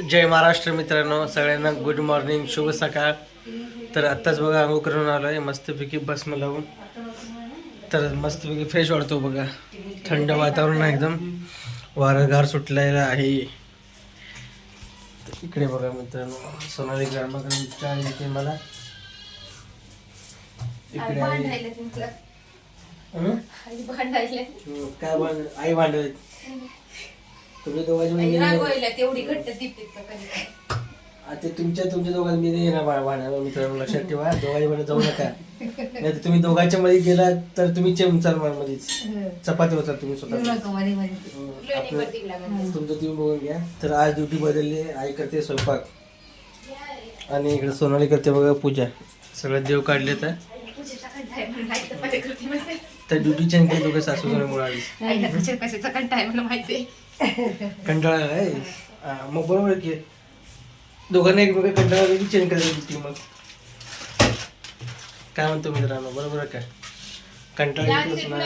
जय महाराष्ट्र मित्रांनो सगळ्यांना good morning शुभ सकाळ. तर आत्ताच बघा आंघोळ करून आलो आहे मस्तपैकी बसमध्ये लावून. तर मस्तपैकी फ्रेश वाटतो बघा. थंड वातावरण आहे एकदम. वारं गार सुटलेलं आहे. इकडे बघा मित्रांनो सोनाली ग्रामाकडून चहा येते मला. इकडे? हं, काय भांड आई भांडत तुम्ही दोघांची म्हणजे तेवढी घट्ट दिपते कधी आता तुमच्या तुमच्या दोघांना मी नाही येणार भांडायला मित्रांनो लक्षात ठेवा. दोघांच्या मध्ये जाऊ नका. नाही तर तुम्ही दोघांच्या मध्ये गेला तर तुम्ही चमचाल मध्येच. चपाती होतात तुम्ही स्वतः मध्ये मध्ये हं, आपलं- तुमचं तुम्ही बघून घ्या. तर आज ड्युटी बदलली आहे. आई करते स्वयंपाक. आणि इकडे सोनाली करते बघा पूजा. सगळं देव काढले तर तर ड्युटी चेंज केली दोघं सासू मुळे कशाचा आहे मला माहिती कंटाळा आहे हा, मग बरोबर आहे की दोघांना एकमेका कंटाळा की चेंज करायची ड्युटी मग. काय म्हणतो मित्रांनो? बरोबर आहे काय कंटाळा येतोच ना.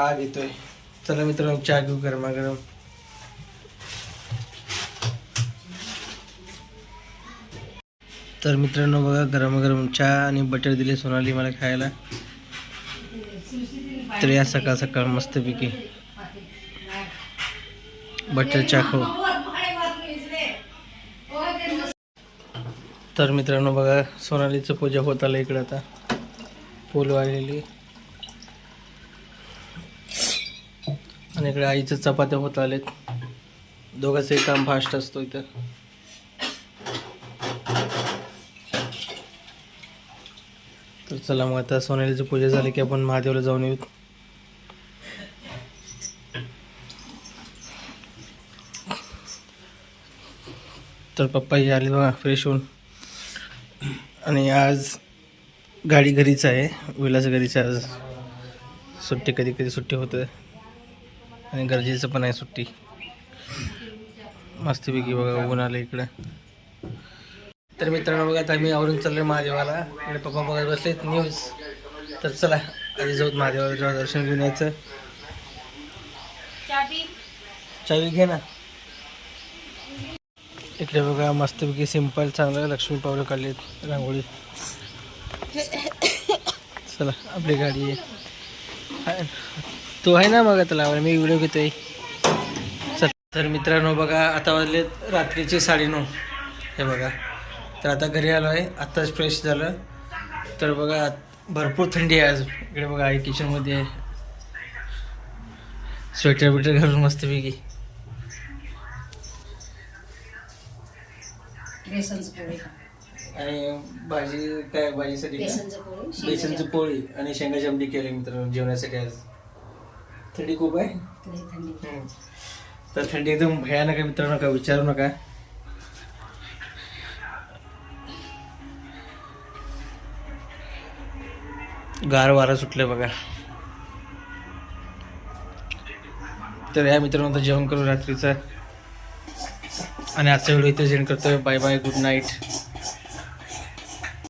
आग येतोय. चला मित्रांनो चहा घेऊ गरमागरम तर मित्रांनो बघा गरमागरम चहा आणि बटर दिले सोनाली मला खायला. तर या सकाळ सकाळ मस्तपैकी बटर चहा तर मित्रांनो बघा सोनालीचं पूजा होत आलं इकडं आता. फुल वाढलेली. आणि इकडे आईचं चपात्या होत आलेत. दोघांचंही काम फास्ट असतो इथं. तर चला मग आता सोनालीची पूजा झाली की आपण महादेवला जाऊन येऊ तर पप्पा हे आले बघा फ्रेश होऊन. आणि आज गाडी घरीच आहे. विलास घरीच आज सुट्टी कधी कधी सुट्टी होतं. आणि गरजेचं पण आहे सुट्टी. मस्तपैकी बघा ऊन आलं इकडं. तर मित्रांनो बघा आता मी आवरून चाललो महादेवाला. इकडे पप्पा बघत बसलेत न्यूज तर चला आधी जाऊत महादेवाला दर्शन घेऊन यायचं. चावी घे ना. इकडे बघा मस्तपैकी सिंपल चांगलं लक्ष्मी पावलं काढली रांगोळी. चला आपली गाडी आहे. तो आहे ना बघा त्याला मी व्हिडिओ घेतोय. चल. तर मित्रांनो बघा आता वाजले रात्रीचे साडेनऊ. हे बघा. तर आता घरी आलो आहे आत्ताच फ्रेश झालं. तर बघा भरपूर थंडी आहे आज. इकडे बघा आई किचनमध्ये आहे. स्वेटर बिटर घालून मस्तपैकी. बेसनचं पोळी. आणि भाजी काय भाजीसाठी काय? बेसनचं पोळी बेसनची पोळी आणि शेंगाची आमटी केली मित्रांनो जेवणासाठी आज. थंडी खूप आहे? लई थंडी. हम्म. तर थंडी एकदम भयानक आहे मित्रांनो काय विचारू नका. गार वारा सुटले बघा. तर या मित्रांनो आता जेवण करू रात्रीचं. आणि आजचा व्हिडिओ इथे जेंड करतोय. Bye bye good night